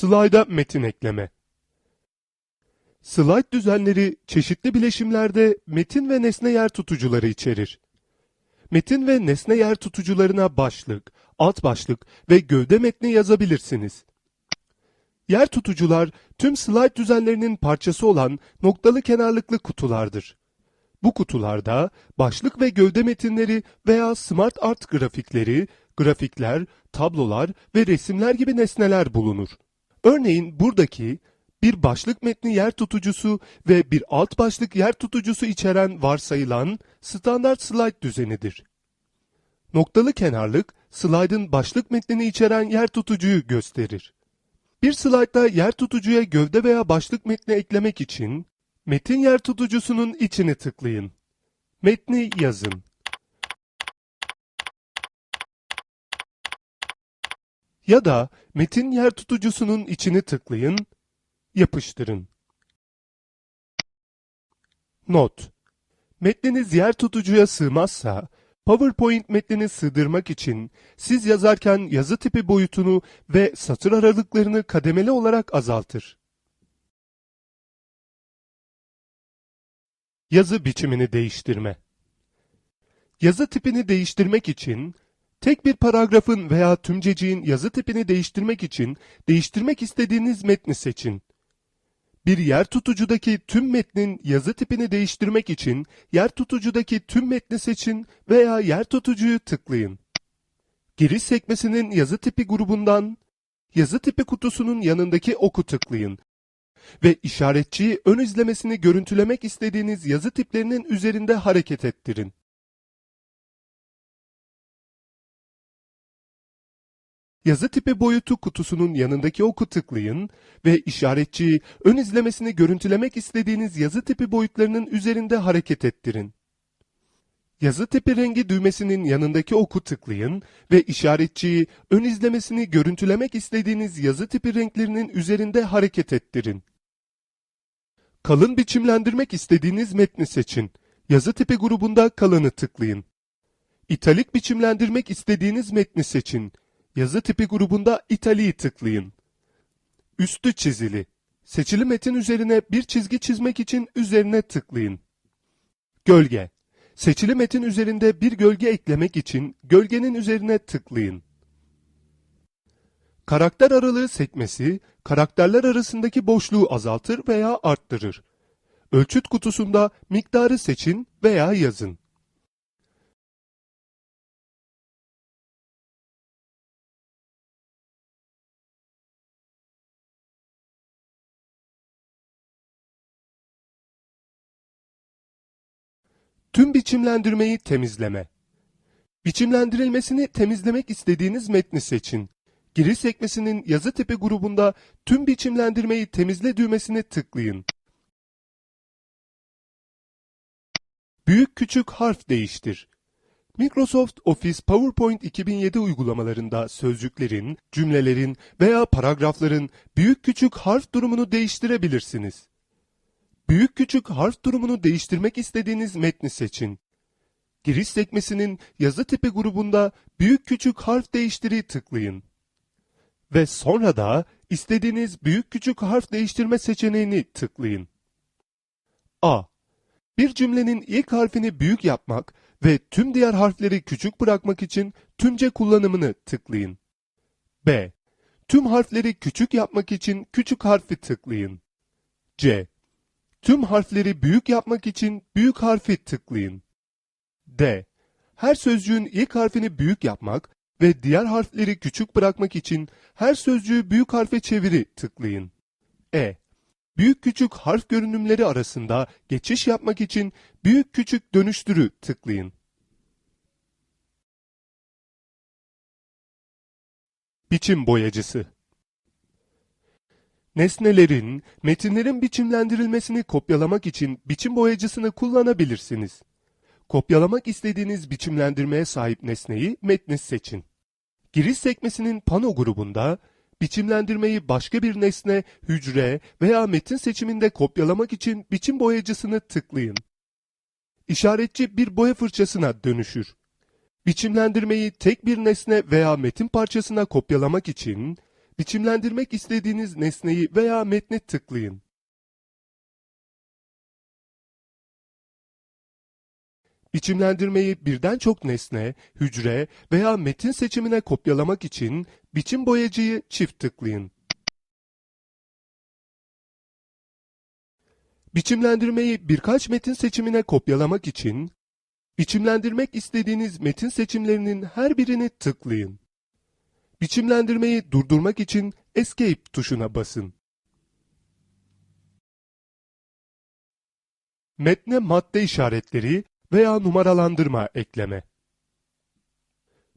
Slide'a metin ekleme. Slide düzenleri çeşitli bileşimlerde metin ve nesne yer tutucuları içerir. Metin ve nesne yer tutucularına başlık, alt başlık ve gövde metni yazabilirsiniz. Yer tutucular tüm slide düzenlerinin parçası olan noktalı kenarlıklı kutulardır. Bu kutularda başlık ve gövde metinleri veya smart art grafikleri, grafikler, tablolar ve resimler gibi nesneler bulunur. Örneğin buradaki bir başlık metni yer tutucusu ve bir alt başlık yer tutucusu içeren varsayılan standart slide düzenidir. Noktalı kenarlık slide'ın başlık metnini içeren yer tutucuyu gösterir. Bir slaytta yer tutucuya gövde veya başlık metni eklemek için metin yer tutucusunun içini tıklayın. Metni yazın. Ya da metin yer tutucusunun içini tıklayın, yapıştırın. Not Metniniz yer tutucuya sığmazsa, PowerPoint metnini sığdırmak için siz yazarken yazı tipi boyutunu ve satır aralıklarını kademeli olarak azaltır. Yazı biçimini değiştirme. Yazı tipini değiştirmek için tek bir paragrafın veya tümceciğin yazı tipini değiştirmek için değiştirmek istediğiniz metni seçin. Bir yer tutucudaki tüm metnin yazı tipini değiştirmek için yer tutucudaki tüm metni seçin veya yer tutucuyu tıklayın. Giriş sekmesinin yazı tipi grubundan yazı tipi kutusunun yanındaki oku tıklayın ve işaretçiyi ön izlemesini görüntülemek istediğiniz yazı tiplerinin üzerinde hareket ettirin. Yazı tipi boyutu kutusunun yanındaki oku tıklayın ve işaretçiyi ön izlemesini görüntülemek istediğiniz yazı tipi boyutlarının üzerinde hareket ettirin. Yazı tipi rengi düğmesinin yanındaki oku tıklayın ve işaretçiyi ön izlemesini görüntülemek istediğiniz yazı tipi renklerinin üzerinde hareket ettirin. Kalın biçimlendirmek istediğiniz metni seçin. Yazı tipi grubunda kalını tıklayın. İtalik biçimlendirmek istediğiniz metni seçin. Yazı tipi grubunda italiği tıklayın. Üstü çizili. Seçili metin üzerine bir çizgi çizmek için üzerine tıklayın. Gölge. Seçili metin üzerinde bir gölge eklemek için gölgenin üzerine tıklayın. Karakter aralığı sekmesi, karakterler arasındaki boşluğu azaltır veya arttırır. Ölçüt kutusunda miktarı seçin veya yazın. Tüm biçimlendirmeyi temizleme. Biçimlendirilmesini temizlemek istediğiniz metni seçin. Giriş sekmesinin yazı tipi grubunda tüm biçimlendirmeyi temizle düğmesini tıklayın. Büyük küçük harf değiştir. Microsoft Office PowerPoint 2007 uygulamalarında sözcüklerin, cümlelerin veya paragrafların büyük küçük harf durumunu değiştirebilirsiniz. Büyük küçük harf durumunu değiştirmek istediğiniz metni seçin. Giriş sekmesinin yazı tipi grubunda büyük küçük harf değiştiri tıklayın. Ve sonra da istediğiniz büyük küçük harf değiştirme seçeneğini tıklayın. A. Bir cümlenin ilk harfini büyük yapmak ve tüm diğer harfleri küçük bırakmak için tümce kullanımını tıklayın. B. Tüm harfleri küçük yapmak için küçük harfi tıklayın. C. Tüm harfleri büyük yapmak için büyük harfi tıklayın. D. Her sözcüğün ilk harfini büyük yapmak ve diğer harfleri küçük bırakmak için her sözcüğü büyük harfe çeviri tıklayın. E. Büyük küçük harf görünümleri arasında geçiş yapmak için büyük küçük dönüştürü tıklayın. Biçim boyacısı Nesnelerin, metinlerin biçimlendirilmesini kopyalamak için biçim boyacısını kullanabilirsiniz. Kopyalamak istediğiniz biçimlendirmeye sahip nesneyi metni seçin. Giriş sekmesinin pano grubunda biçimlendirmeyi başka bir nesne, hücre veya metin seçiminde kopyalamak için biçim boyacısını tıklayın. İşaretçi bir boya fırçasına dönüşür. Biçimlendirmeyi tek bir nesne veya metin parçasına kopyalamak için Biçimlendirmek istediğiniz nesneyi veya metni tıklayın. Biçimlendirmeyi birden çok nesne, hücre veya metin seçimine kopyalamak için biçim boyacıyı çift tıklayın. Biçimlendirmeyi birkaç metin seçimine kopyalamak için biçimlendirmek istediğiniz metin seçimlerinin her birini tıklayın. Biçimlendirmeyi durdurmak için Escape tuşuna basın. Metne madde işaretleri veya numaralandırma ekleme.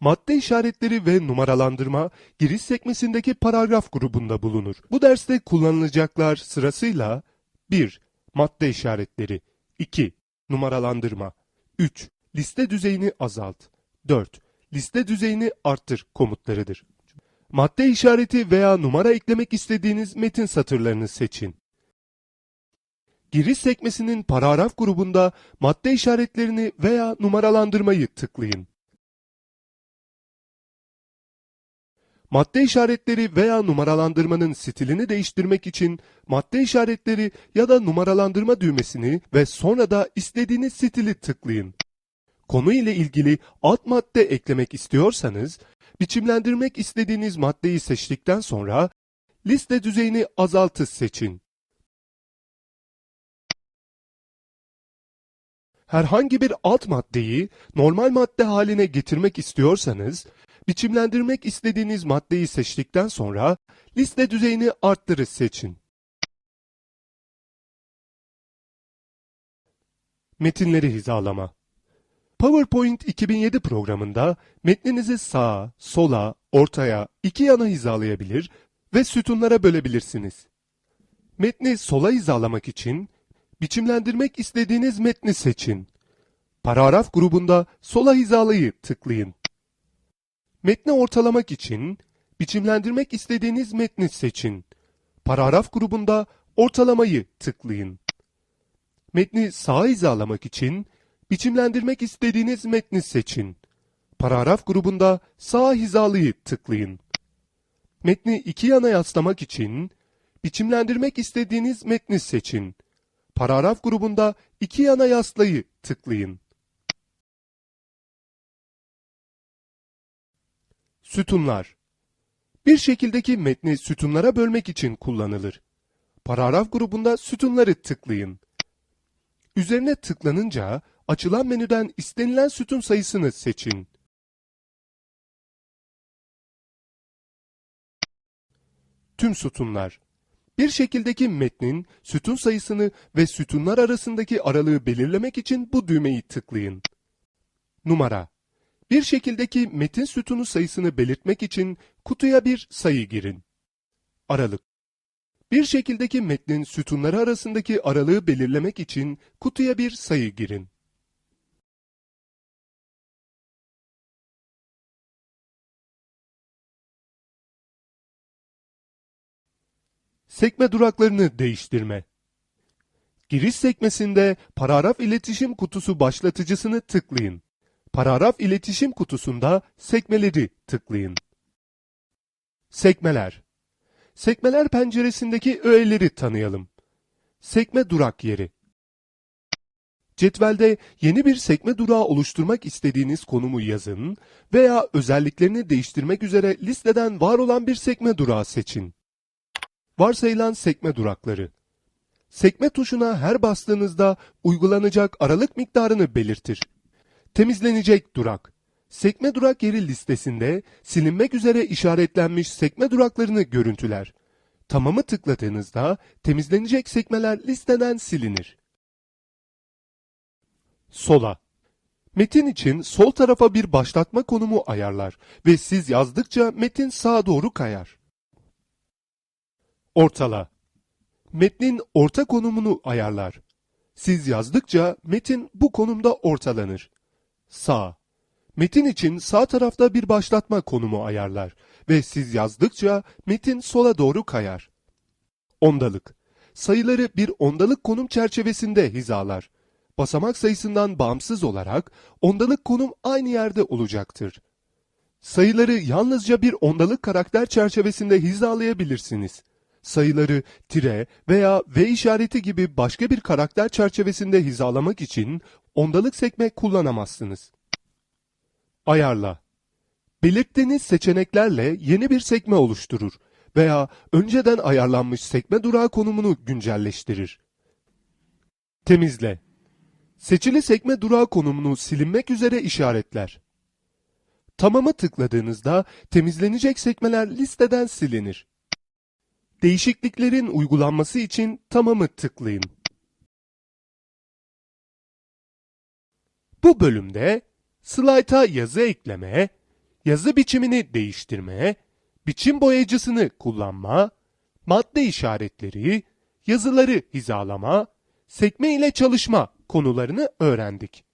Madde işaretleri ve numaralandırma giriş sekmesindeki paragraf grubunda bulunur. Bu derste kullanılacaklar sırasıyla 1. Madde işaretleri 2. Numaralandırma 3. Liste düzeyini azalt 4. Liste düzeyini arttır komutlarıdır. Madde işareti veya numara eklemek istediğiniz metin satırlarını seçin. Giriş sekmesinin paragraf grubunda madde işaretlerini veya numaralandırmayı tıklayın. Madde işaretleri veya numaralandırmanın stilini değiştirmek için madde işaretleri ya da numaralandırma düğmesini ve sonra da istediğiniz stili tıklayın. Konu ile ilgili alt madde eklemek istiyorsanız, biçimlendirmek istediğiniz maddeyi seçtikten sonra liste düzeyini azaltı seçin. Herhangi bir alt maddeyi normal madde haline getirmek istiyorsanız, biçimlendirmek istediğiniz maddeyi seçtikten sonra liste düzeyini arttırı seçin. Metinleri hizalama PowerPoint 2007 programında metninizi sağa, sola, ortaya, iki yana hizalayabilir ve sütunlara bölebilirsiniz. Metni sola hizalamak için biçimlendirmek istediğiniz metni seçin. Paragraf grubunda sola hizalayı tıklayın. Metni ortalamak için biçimlendirmek istediğiniz metni seçin. Paragraf grubunda ortalamayı tıklayın. Metni sağa hizalamak için biçimlendirmek istediğiniz metni seçin. Paragraf grubunda sağ hizalıyı tıklayın. Metni iki yana yaslamak için biçimlendirmek istediğiniz metni seçin. Paragraf grubunda iki yana yaslayı tıklayın. Sütunlar Bir şekildeki metni sütunlara bölmek için kullanılır. Paragraf grubunda sütunları tıklayın. Üzerine tıklanınca açılan menüden istenilen sütun sayısını seçin. Tüm sütunlar Bir şekildeki metnin sütun sayısını ve sütunlar arasındaki aralığı belirlemek için bu düğmeyi tıklayın. Numara Bir şekildeki metin sütunu sayısını belirtmek için kutuya bir sayı girin. Aralık Bir şekildeki metnin sütunları arasındaki aralığı belirlemek için kutuya bir sayı girin. Sekme duraklarını değiştirme. Giriş sekmesinde paragraf iletişim kutusu başlatıcısını tıklayın. Paragraf iletişim kutusunda sekmeleri tıklayın. Sekmeler. Sekmeler penceresindeki öğeleri tanıyalım. Sekme durak yeri. Cetvelde yeni bir sekme durağı oluşturmak istediğiniz konumu yazın veya özelliklerini değiştirmek üzere listeden var olan bir sekme durağı seçin. Varsayılan sekme durakları. Sekme tuşuna her bastığınızda uygulanacak aralık miktarını belirtir. Temizlenecek durak. Sekme durak yeri listesinde silinmek üzere işaretlenmiş sekme duraklarını görüntüler. Tamamı tıkladığınızda temizlenecek sekmeler listeden silinir. Sola. Metin için sol tarafa bir başlatma konumu ayarlar ve siz yazdıkça metin sağa doğru kayar. Ortala. Metnin orta konumunu ayarlar. Siz yazdıkça metin bu konumda ortalanır. Sağ. Metin için sağ tarafta bir başlatma konumu ayarlar ve siz yazdıkça metin sola doğru kayar. Ondalık. Sayıları bir ondalık konum çerçevesinde hizalar. Basamak sayısından bağımsız olarak ondalık konum aynı yerde olacaktır. sayıları yalnızca bir ondalık karakter çerçevesinde hizalayabilirsiniz. Sayıları tire veya V işareti gibi başka bir karakter çerçevesinde hizalamak için ondalık sekme kullanamazsınız. Ayarla. Belirttiğiniz seçeneklerle yeni bir sekme oluşturur veya önceden ayarlanmış sekme durağı konumunu güncelleştirir. Temizle. Seçili sekme durağı konumunu silinmek üzere işaretler. Tamam'a tıkladığınızda temizlenecek sekmeler listeden silinir. Değişikliklerin uygulanması için tamamı tıklayın. Bu bölümde slayta yazı ekleme, yazı biçimini değiştirme, biçim boyayıcısını kullanma, madde işaretleri, yazıları hizalama, sekme ile çalışma konularını öğrendik.